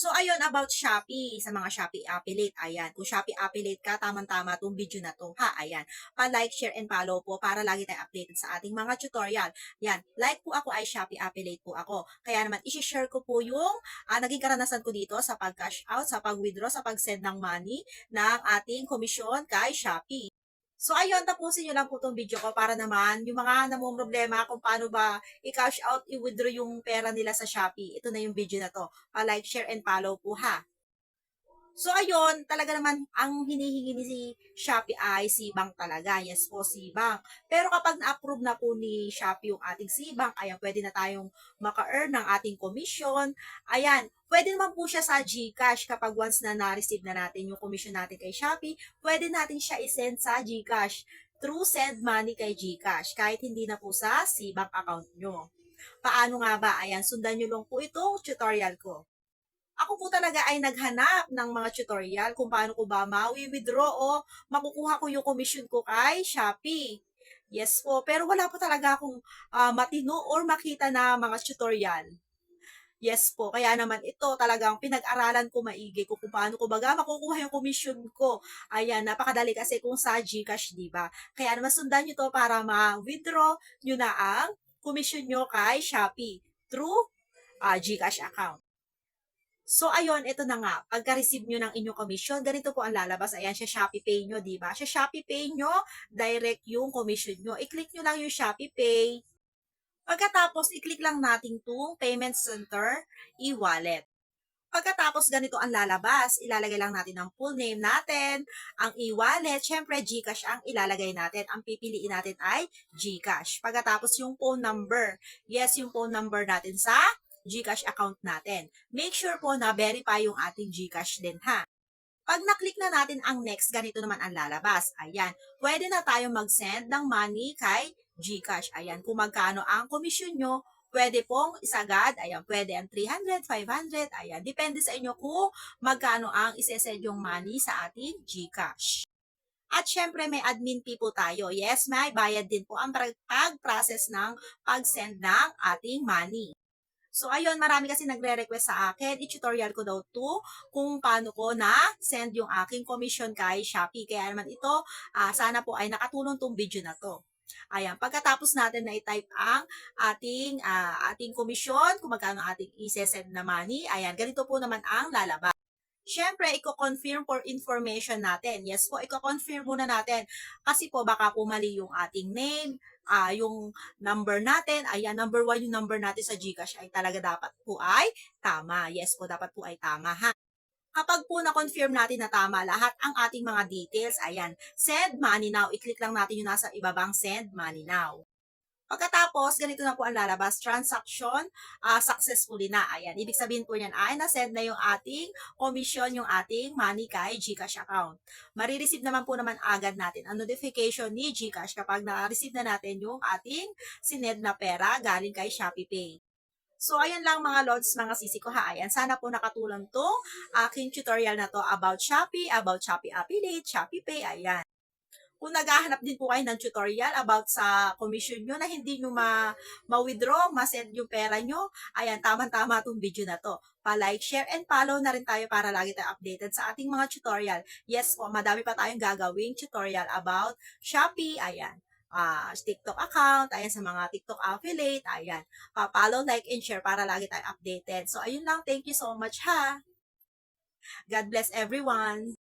So, ayun about Shopee, sa mga Shopee affiliate. Ayan, kung Shopee affiliate ka, tamang-tama tong video na to. Ha, ayan. Pa-like, share, and follow po para lagi tayo updated sa ating mga tutorial. Yan, like po ako ay Shopee affiliate po ako. Kaya naman, isi-share ko po yung ah, naging karanasan ko dito sa pag-cash out, sa pag-withdraw, sa pag-send ng money ng ating komisyon kay Shopee. So ayun, tapusin nyo lang po itong video ko para naman yung mga namong problema kung paano ba i-cash out, i-withdraw yung pera nila sa Shopee. Ito na yung video na to. Pa-like, share, and follow po ha. So ayun, talaga naman ang hinihingi ni si Shopee ay C-Bank talaga. Yes po, C-Bank. Pero kapag na-approve na po ni Shopee yung ating C-Bank, ayan, pwede na tayong maka-earn ng ating commission. Ayan, pwede naman po siya sa GCash kapag once na na-receive na natin yung commission natin kay Shopee, pwede natin siya i-send sa GCash through send money kay GCash kahit hindi na po sa C-Bank account nyo. Paano nga ba? Ayan, sundan nyo lang po itong tutorial ko. Ako po talaga ay naghanap ng mga tutorial kung paano ko ba ma-withdraw o makukuha ko yung commission ko kay Shopee. Yes po, pero wala po talaga akong ah, matino or makita na mga tutorial. Yes po, kaya naman ito talagang pinag-aralan ko maigi kung paano ko baga makukuha yung commission ko. Ayan, napakadali kasi kung sa GCash, di ba? Kaya naman sundan nyo to para ma-withdraw nyo na ang commission nyo kay Shopee through ah, GCash account. So, ayun, ito na nga. Pagka-receive nyo ng inyong commission, ganito po ang lalabas. Ayan, siya Shopee Pay nyo, di ba? Siya Shopee Pay nyo, direct yung commission nyo. I-click nyo lang yung Shopee Pay. Pagkatapos, i-click lang natin itong Payment Center e-wallet. Pagkatapos ganito ang lalabas, ilalagay lang natin ang full name natin, ang e-wallet, syempre Gcash ang ilalagay natin. Ang pipiliin natin ay Gcash. Pagkatapos yung phone number. Yes, yung phone number natin sa Gcash account natin. Make sure po na verify yung ating Gcash din ha. Pag na-click na natin ang next, ganito naman ang lalabas. Ayan, pwede na tayo mag-send ng money kay Gcash. Ayan, kung magkano ang komisyon nyo, pwede pong isagad. Ayan, pwede ang 300, 500. Ayan, depende sa inyo kung magkano ang isesend yung money sa ating Gcash. At syempre, may admin fee po tayo. Yes, may bayad din po ang pag- pag-process ng pag-send ng ating money. So, ayun, marami kasi nagre-request sa akin. I-tutorial ko daw to kung paano ko na send yung aking commission kay Shopee. Kaya naman ito, ah, sana po ay nakatulong tong video na to. Ayan, pagkatapos natin na i-type ang ating ah, ating commission, kung magkano ating i-send na money, ayan, ganito po naman ang lalabas. Siyempre, i-confirm for information natin. Yes po, i-confirm muna natin. Kasi po, baka po mali yung ating name, ah yung number natin, ayan, number one yung number natin sa Gcash ay talaga dapat po ay tama. Yes po, dapat po ay tama ha. Kapag po na-confirm natin na tama lahat ang ating mga details, ayan, send money now. I-click lang natin yung nasa ibabang send money now. Pagkatapos, ganito na po ang lalabas, transaction ah, successfully na. Ayan, ibig sabihin po niyan ay na-send na yung ating commission, yung ating money kay Gcash account. Marireceive naman po naman agad natin ang notification ni Gcash kapag na-receive na natin yung ating sined na pera galing kay Shopee Pay. So, ayan lang mga lods, mga sisi ko ha. Ayan, sana po nakatulong tong aking tutorial na to about Shopee, about Shopee Affiliate, Shopee Pay, ayan. Kung naghahanap din po kayo ng tutorial about sa commission nyo na hindi nyo ma- ma-withdraw, ma-send yung pera nyo, ayan, tama-tama itong video na to. Pa-like, share, and follow na rin tayo para lagi tayo updated sa ating mga tutorial. Yes po, madami pa tayong gagawing tutorial about Shopee, ayan ah TikTok account, ayan sa mga TikTok affiliate, ayan. Pa-follow, like, and share para lagi tayo updated. So, ayun lang. Thank you so much ha. God bless everyone.